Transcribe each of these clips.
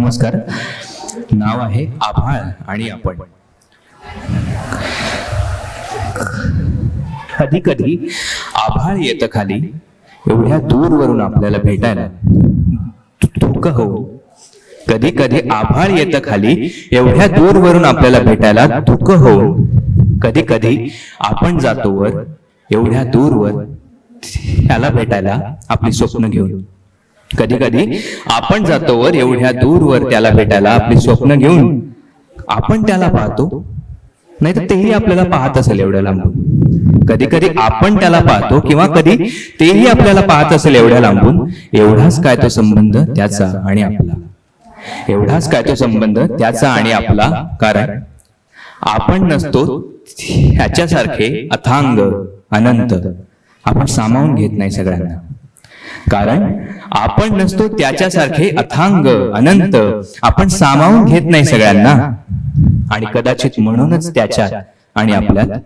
नमस्कार. नाव आहे आभाळ आणि आपण. कधी कधी आभाळ येतं खाली एवढ्या दूरवरून आपल्याला भेटायला धुक हो. कधी कधी आभाळ येतं खाली एवढ्या दूरवरून आपल्याला भेटायला धुकं हो. कधी कधी आपण जातो वर एवढ्या दूरवर त्याला भेटायला आपली स्वप्न घेऊन. कधी कधी आपण जातो वर एवढ्या दूरवर त्याला भेटायला आपली स्वप्न घेऊन आपण त्याला पाहतो. नाही तर तेही आपल्याला पाहत असेल एवढ्या लांबून. कधी कधी आपण त्याला पाहतो किंवा कधी तेही आपल्याला पाहत असेल एवढ्या लांबून. एवढाच काय तो संबंध त्याचा आणि आपला. एवढाच काय तो संबंध त्याचा आणि आपला. कारण आपण नसतो ह्याच्यासारखे अथांग अनंत. आपण सामावून घेत नाही सगळ्यांना. कारण आपण नसतो त्याच्यासारखे अथांग अनंत. आपण सामावून घेत नाही सगळ्यांना. आणि कदाचित म्हणूनच त्याच्यात आणि आपल्यात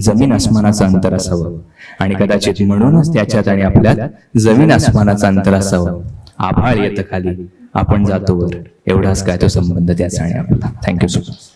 जमीन आसमानाचं अंतर असावं. आणि कदाचित म्हणूनच त्याच्यात आणि आपल्यात जमीन आसमानाचं अंतर असावं. आभाळ येतं खाली. आपण जातो वर. एवढाच काय तो संबंध त्याचा आणि आपला. Thank you so much